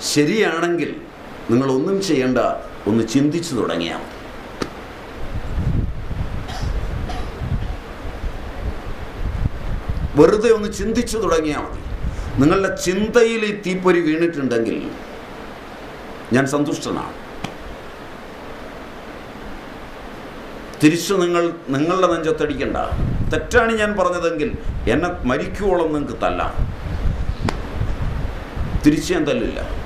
ശരിയാണെങ്കിൽ നിങ്ങളൊന്നും ചെയ്യേണ്ട ഒന്ന് ചിന്തിച്ചു തുടങ്ങിയാൽ. വെറുതെ ഒന്ന് ചിന്തിച്ചു തുടങ്ങിയാൽ മതി. നിങ്ങളുടെ ചിന്തയിൽ ഈ തീപ്പൊരി വീണിട്ടുണ്ടെങ്കിൽ ഞാൻ സന്തുഷ്ടനാണ്. തിരിച്ചു നിങ്ങൾ നിങ്ങളുടെ നെഞ്ചത്തടിക്കണ്ട. തെറ്റാണ് ഞാൻ പറഞ്ഞതെങ്കിൽ എന്നെ മരിക്കുവോളം നിങ്ങൾക്ക് തല്ലാം. തിരിച്ചു ഞാൻ തല്ലില്ല.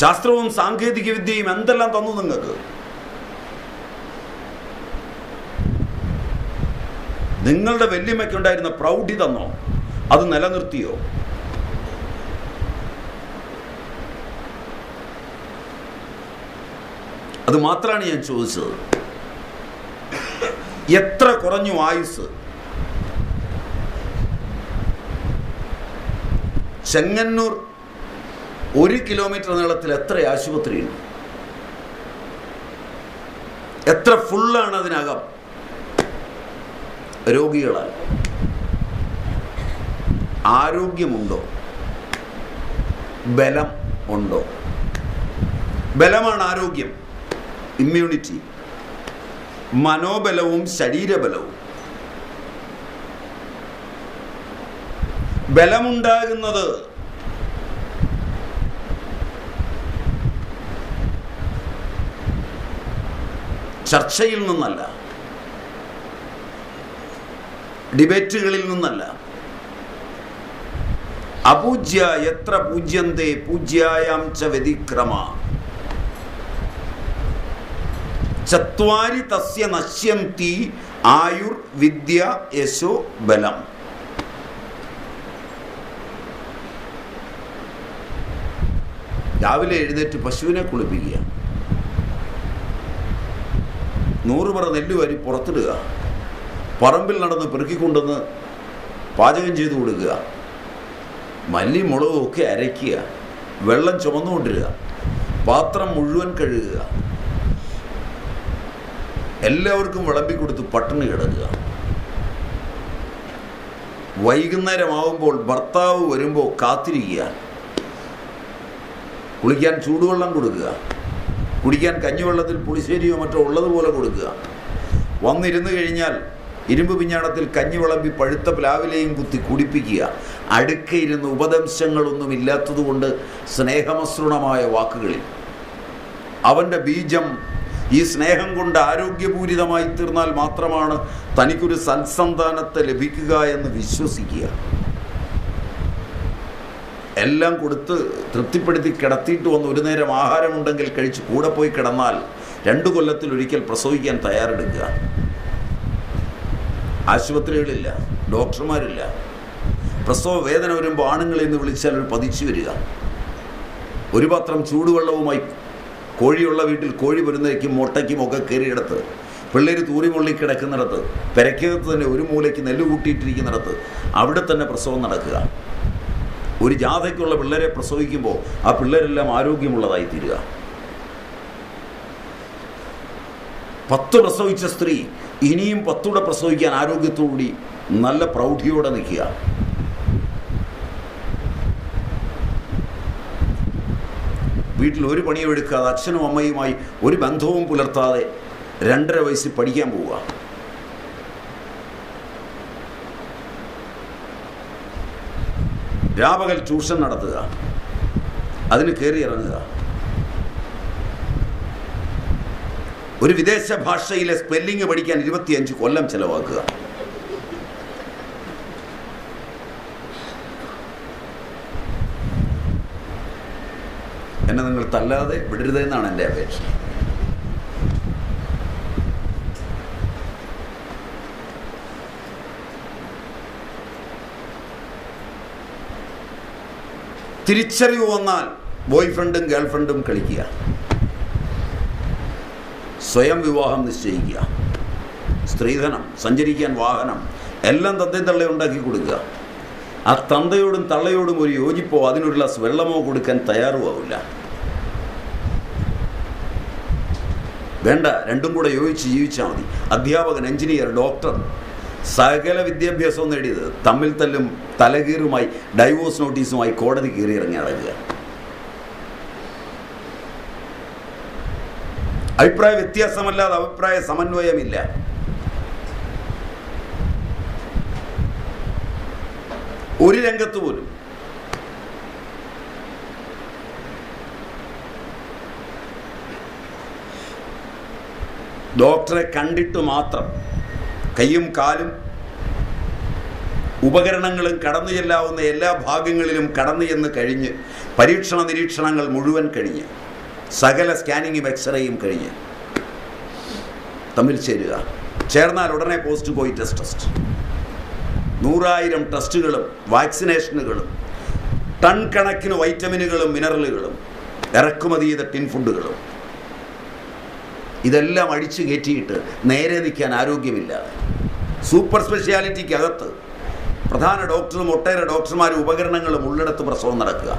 ശാസ്ത്രവും സാങ്കേതിക വിദ്യയും എന്തെല്ലാം തന്നു നിങ്ങൾക്ക്? നിങ്ങളുടെ വല്യമ്മയ്ക്കുണ്ടായിരുന്ന പ്രൗഢി തന്നോ? അത് നിലനിർത്തിയോ? അത് മാത്രമാണ് ഞാൻ ചോദിച്ചത്. എത്ര കുറഞ്ഞു ആയുസ്? ചെങ്ങന്നൂർ ഒരു കിലോമീറ്റർ നീളത്തിൽ എത്ര ആശുപത്രിയുണ്ട്? എത്ര ഫുള്ളാണ് അതിനകം? രോഗികളാൽ. ആരോഗ്യമുണ്ടോ? ബലം ഉണ്ടോ? ബലമാണ് ആരോഗ്യം. ഇമ്മ്യൂണിറ്റി മനോബലവും ശരീരബലവും. ബലമുണ്ടാകുന്നത് ചർച്ചയിൽ നിന്നല്ല ഡിബേറ്റുകളിൽ നിന്നല്ല. അപൂജ്യ എത്ര പൂജ്യന്തേ പൂജ്യായാം ച വ്യതിക്രമ. ചത്വാരി തസ്യ നശ്യന്തി ആയുർ വിദ്യ യശോ ബലം. രാവിലെ എഴുന്നേറ്റ് പശുവിനെ കുളിപ്പിക്കുക. നൂറ് പറ നെല്ല് വാരി പുറത്തിടുക. പറമ്പിൽ നടന്ന് പെറുക്കിക്കൊണ്ടുവന്ന് പാചകം ചെയ്തു കൊടുക്കുക. മല്ലി മുളകും ഒക്കെ അരയ്ക്കുക. വെള്ളം ചുമന്നുകൊണ്ടിരിക പാത്രം മുഴുവൻ കഴുകുക. എല്ലാവർക്കും വിളമ്പി കൊടുത്ത് പട്ടിണി കിടക്കുക. വൈകുന്നേരമാവുമ്പോൾ ഭർത്താവ് വരുമ്പോൾ കാത്തിരിക്കുക. കുളിക്കാൻ ചൂടുവെള്ളം കൊടുക്കുക. കുടിക്കാൻ കഞ്ഞിവെള്ളത്തിൽ പുളിശ്ശേരിയോ മറ്റോ ഉള്ളതുപോലെ കൊടുക്കുക. വന്നിരുന്നു കഴിഞ്ഞാൽ ഇരുമ്പ് പിഞ്ഞാണത്തിൽ കഞ്ഞി വിളമ്പി പഴുത്ത പ്ലാവിലെയും കുത്തി കുടിപ്പിക്കുക. അടുക്കയിരുന്ന് ഉപദംശങ്ങളൊന്നും ഇല്ലാത്തതുകൊണ്ട് സ്നേഹമസൃണമായ വാക്കുകളിൽ. അവന്റെ ബീജം ഈ സ്നേഹം കൊണ്ട് ആരോഗ്യപൂരിതമായി തീർന്നാൽ മാത്രമാണ് തനിക്കൊരു സത്സന്താനത്തെ ലഭിക്കുക എന്ന് വിശ്വസിക്കുക. എല്ലാം കൊടുത്ത് തൃപ്തിപ്പെടുത്തി കിടത്തിയിട്ട് വന്ന് ഒരു നേരം ആഹാരമുണ്ടെങ്കിൽ കഴിച്ച് കൂടെ പോയി കിടന്നാൽ രണ്ടു കൊല്ലത്തിൽ ഒരിക്കൽ പ്രസവിക്കാൻ തയ്യാറെടുക്കുക. ആശുപത്രികളില്ല ഡോക്ടർമാരില്ല. പ്രസവ വേദന വരുമ്പോൾ ആണുങ്ങളെ എന്ന് വിളിച്ചാൽ ഒരു പതിച്ചു വരിക. ഒരു പാത്രം ചൂടുവെള്ളവുമായി കോഴിയുള്ള വീട്ടിൽ കോഴി വരുന്നേക്കും മുട്ടയ്ക്കും ഒക്കെ കയറിയെടുത്ത് പിള്ളേർ തൂറിമുള്ളി കിടക്കുന്നിടത്ത് പെരക്കകത്ത് തന്നെ ഒരു മൂലയ്ക്ക് നെല്ല് കൂട്ടിയിട്ടിരിക്കുന്നിടത്ത് അവിടെ തന്നെ പ്രസവം നടക്കുക. ഒരു ജാഥയ്ക്കുള്ള പിള്ളേരെ പ്രസവിക്കുമ്പോൾ ആ പിള്ളേരെല്ലാം ആരോഗ്യമുള്ളതായി തീരുക പത്ത് പ്രസവിച്ച സ്ത്രീ ഇനിയും പത്തൂടെ പ്രസവിക്കാൻ ആരോഗ്യത്തോടുകൂടി നല്ല പ്രൗഢിയോടെ നിൽക്കുക. വീട്ടിൽ ഒരു പണിയും എടുക്കാതെ അച്ഛനും അമ്മയുമായി ഒരു ബന്ധവും പുലർത്താതെ രണ്ടര വയസ്സിൽ പഠിക്കാൻ പോവുക. രാപകൽ ട്യൂഷൻ നടത്തുക. അതിന് കയറി ഇറങ്ങുക. ഒരു വിദേശ ഭാഷയിലെ സ്പെല്ലിംഗ് പഠിക്കാൻ ഇരുപത്തിയഞ്ച് കൊല്ലം ചെലവാക്കുക. എന്നെ നിങ്ങൾ തല്ലാതെ വിടരുതെന്നാണ് എന്റെ അപേക്ഷ. തിരിച്ചറിവ് വന്നാൽ ബോയ് ഫ്രണ്ടും ഗേൾ ഫ്രണ്ടും കളിക്കുക. സ്വയം വിവാഹം നിശ്ചയിക്കുക. സ്ത്രീധനം സഞ്ചരിക്കാൻ വാഹനം എല്ലാം തന്തയും തള്ളയും ഉണ്ടാക്കി കൊടുക്കുക. ആ തന്തയോടും തള്ളയോടും ഒരു യോജിപ്പോ അതിനൊരു ഗ്ലാസ് വെള്ളമോ കൊടുക്കാൻ തയ്യാറുമാവില്ല. വേണ്ട രണ്ടും കൂടെ യോജിച്ച് ജീവിച്ചാൽ മതി. അധ്യാപകൻ എഞ്ചിനീയർ ഡോക്ടർ സകല വിദ്യാഭ്യാസവും നേടിയത് തമ്മിൽ തല്ലും തലകീറുമായി ഡൈവോഴ്സ് നോട്ടീസുമായി കോടതി കയറി ഇറങ്ങി അടങ്ങുക അഭിപ്രായ വ്യത്യാസമല്ലാതെ അഭിപ്രായ സമന്വയമില്ല. ഒരു രംഗത്ത് പോലും ഡോക്ടറെ കണ്ടിട്ട് മാത്രം കയ്യും കാലും ഉപകരണങ്ങളും കടന്നു ചെല്ലാവുന്ന എല്ലാ ഭാഗങ്ങളിലും കടന്നു ചെന്ന് കഴിഞ്ഞ് പരീക്ഷണ നിരീക്ഷണങ്ങൾ മുഴുവൻ കഴിഞ്ഞ് സകല സ്കാനിങ്ങും എക്സ്റേയും കഴിഞ്ഞ് തമ്മിൽ ചേരുക. ചേർന്നാൽ ഉടനെ പോസ്റ്റ് പോയി ടെസ്റ്റ് ടെസ്റ്റ് നൂറായിരം ടെസ്റ്റുകളും വാക്സിനേഷനുകളും ടൺ കണക്കിന് വൈറ്റമിനുകളും മിനറലുകളും ഇറക്കുമതി ചെയ്ത ടിൻ ഫുഡുകളും. ഇതെല്ലാം അടിച്ചു കയറ്റിയിട്ട് നേരെ നിൽക്കാൻ ആരോഗ്യമില്ലാതെ സൂപ്പർ സ്പെഷ്യാലിറ്റിക്ക് അകത്ത് പ്രധാന ഡോക്ടറും ഒട്ടേറെ ഡോക്ടർമാരും ഉപകരണങ്ങളും ഉള്ളിടത്ത് പ്രസവം നടക്കുക.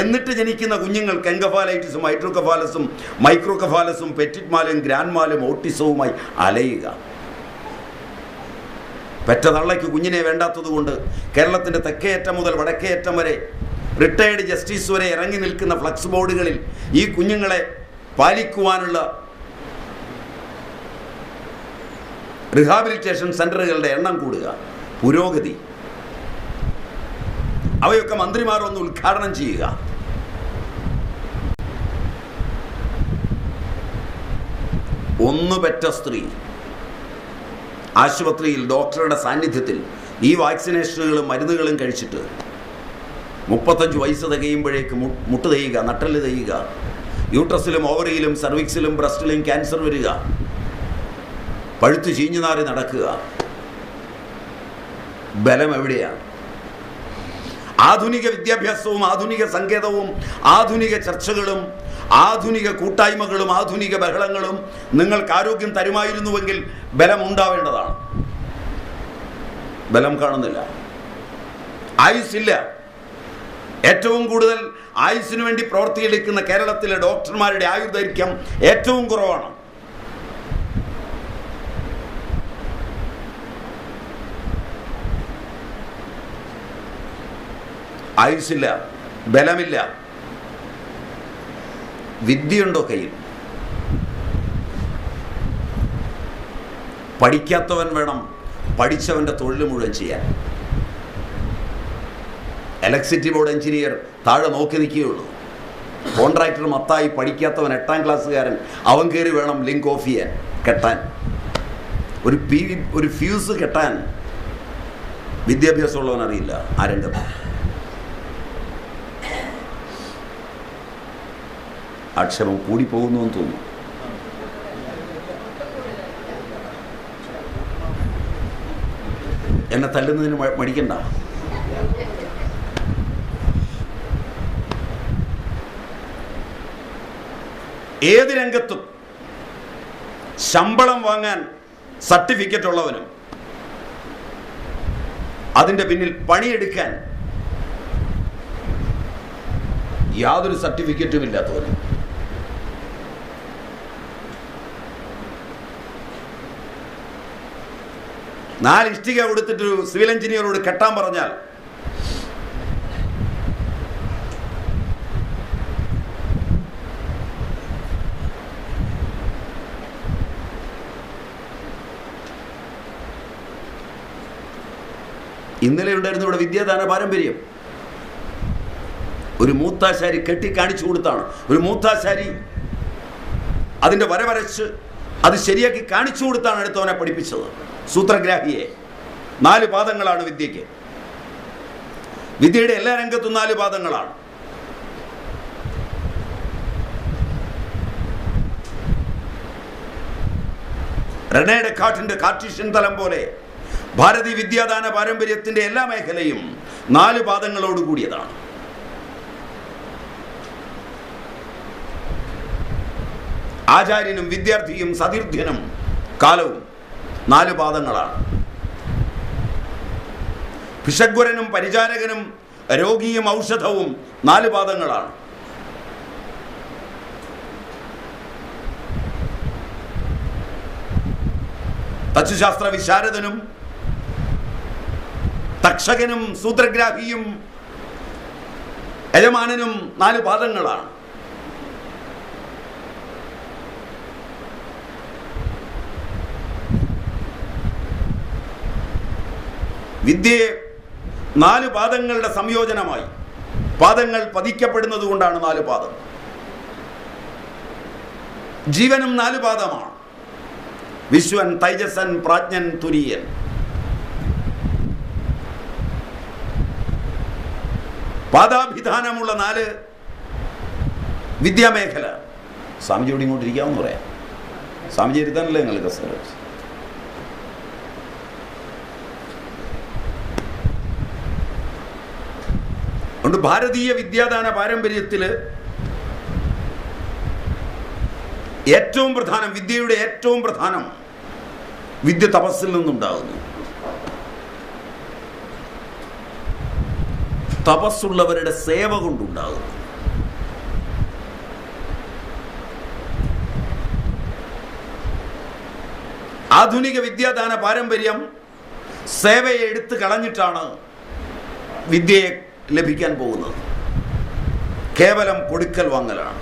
എന്നിട്ട് ജനിക്കുന്ന കുഞ്ഞുങ്ങൾ കെങ്കഫാലൈറ്റിസും ഹൈഡ്രോകഫാലസും മൈക്രോകഫാലസും പെറ്റിറ്റ്മാലും ഗ്രാൻഡ്മാലും ഓട്ടിസവുമായി അലയുക. പെറ്റ തള്ളയ്ക്ക് കുഞ്ഞിനെ വേണ്ടാത്തതുകൊണ്ട് കേരളത്തിന്റെ തെക്കേയറ്റം മുതൽ വടക്കേയറ്റം വരെ റിട്ടയേർഡ് ജസ്റ്റിസ് വരെ ഇറങ്ങി നിൽക്കുന്ന ഫ്ലക്സ് ബോർഡുകളിൽ ഈ കുഞ്ഞുങ്ങളെ പാലിക്കുവാനുള്ള റിഹാബിലിറ്റേഷൻ സെന്ററുകളുടെ എണ്ണം കൂടുക. പുരോഗതി. അവയൊക്കെ മന്ത്രിമാർ ഒന്ന് ഉദ്ഘാടനം ചെയ്യുക. ഒന്ന് പെറ്റ സ്ത്രീ. ആശുപത്രിയിൽ ഡോക്ടറുടെ സാന്നിധ്യത്തിൽ ഈ വാക്സിനേഷനുകളും മരുന്നുകളും കഴിച്ചിട്ട് മുപ്പത്തഞ്ച് വയസ്സ് തികയുമ്പോഴേക്ക് മുട്ട് തെയ്യുക നട്ടൽ തെയ്യുക യൂട്രസിലും ഓവറിയിലും സർവിക്സിലും ബ്രസ്റ്റിലും ക്യാൻസർ വരിക. പഴുത്ത് ചീഞ്ഞു നാറി നടക്കുക. ബലം എവിടെയാണ്? ആധുനിക വിദ്യാഭ്യാസവും ആധുനിക സങ്കേതവും ആധുനിക ചർച്ചകളും ആധുനിക കൂട്ടായ്മകളും ആധുനിക ബഹളങ്ങളും നിങ്ങൾക്ക് ആരോഗ്യം തരുമായിരുന്നുവെങ്കിൽ ബലം ഉണ്ടാവേണ്ടതാണ്. ബലം കാണുന്നില്ല. ആയുസ്സില്ല ഏറ്റവും കൂടുതൽ ആയുസിനു വേണ്ടി പ്രവർത്തിയെടുക്കുന്ന കേരളത്തിലെ ഡോക്ടർമാരുടെ ആയുർദൈർഘ്യം ഏറ്റവും കുറവാണ്. ആയുസ്സില്ല ബലമില്ല. വിദ്യയുണ്ടോ കയ്യിൽ? പഠിക്കാത്തവൻ വേണം പഠിച്ചവന്റെ തൊഴിൽ മുഴുവൻ ചെയ്യാൻ. ഇലക്ട്രിസിറ്റി ബോർഡ് എഞ്ചിനീയർ താഴെ നോക്കി നിൽക്കുകയുള്ളൂ. കോൺട്രാക്ടർ മത്തായി പഠിക്കാത്തവൻ എട്ടാം ക്ലാസ്സുകാരൻ അവൻ കയറി വേണം ലിങ്ക് ഓഫ് ചെയ്യാൻ കെട്ടാൻ. ഒരു പി ഒരു ഫ്യൂസ് കെട്ടാൻ വിദ്യാഭ്യാസമുള്ളവൻ അറിയില്ല ആ ആക്ഷേപം കൂടിപ്പോകുന്നു എന്ന് തോന്നുന്നു. എന്നെ തല്ലുന്നതിന് മടിക്കണ്ട. ഏത് രംഗത്തും ശമ്പളം വാങ്ങാൻ സർട്ടിഫിക്കറ്റ് ഉള്ളവനും അതിന്റെ പിന്നിൽ പണിയെടുക്കാൻ യാതൊരു സർട്ടിഫിക്കറ്റും ഇല്ലാത്തവനും നാല് ഇഷ്ടിക കൊടുത്തിട്ട് ഒരു സിവിൽ എഞ്ചിനീയറോട് കെട്ടാൻ പറഞ്ഞാൽ ഇന്നലെ ഉണ്ടായിരുന്നു ഇവിടെ വിദ്യാദാന പാരമ്പര്യം. ഒരു മൂത്താശാരി കെട്ടി കാണിച്ചു കൊടുത്താണ്. ഒരു മൂത്താശാരി അതിന്റെ വരവരച്ച് അത് ശരിയാക്കി കാണിച്ചു കൊടുത്താണ് അടുത്തവനെ പഠിപ്പിച്ചത്. സൂത്രഗ്രാഹിയെ. നാല് പാദങ്ങളാണ് വിദ്യയ്ക്ക്. വിദ്യയുടെ എല്ലാ രംഗത്തും നാല് പാദങ്ങളാണ്. റെനെ കാട്ടിന്റെ കാർട്ടീഷ്യൻ തലം പോലെ ഭാരതീയ വിദ്യാദാന പാരമ്പര്യത്തിന്റെ എല്ലാ മേഖലയും നാല് പാദങ്ങളോട് കൂടിയതാണ്. ആചാര്യനും വിദ്യാർത്ഥിയും സതീർത്ഥ്യനും കാലവും നാല് പാദങ്ങളാണ്. ഭിഷഗ്വരനും പരിചാരകനും രോഗിയും ഔഷധവും നാല് പാദങ്ങളാണ്. തച്ചുശാസ്ത്ര വിശാരദനും തക്ഷകനും സൂത്രഗ്രാഹിയും യജമാനനും നാല് പാദങ്ങളാണ്. വിദ്യയെ നാല് പാദങ്ങളുടെ സംയോജനമായി. പാദങ്ങൾ പതിക്കപ്പെടുന്നത് കൊണ്ടാണ് നാല് പാദം. ജീവനും നാല് പാദമാണ്. വിശ്വൻ തൈജസൻ പ്രാജ്ഞൻ തുര്യൻ. പാദാഭിധാനമുള്ള നാല് വിദ്യാമേഖല. സ്വാമിജിയോട് ഇങ്ങോട്ട് ഇരിക്കാമെന്ന് പറയാം. സ്വാമിജി ഇരുത്താനല്ലേ നിങ്ങൾ കസേര അതുകൊണ്ട് ഭാരതീയ വിദ്യാദാന പാരമ്പര്യത്തിൽ ഏറ്റവും പ്രധാനം വിദ്യയുടെ ഏറ്റവും പ്രധാനം വിദ്യ തപസ്സിൽ നിന്നുണ്ടാകുന്നു തപസ്സുള്ളവരുടെ സേവ കൊണ്ടുണ്ടാകുന്നു. ആധുനിക വിദ്യാദാന പാരമ്പര്യം സേവയെ എടുത്തു കളഞ്ഞിട്ടാണ് വിദ്യയെ ലഭിക്കാൻ പോകുന്നത്. കേവലം കൊടുക്കൽ വാങ്ങലാണ്.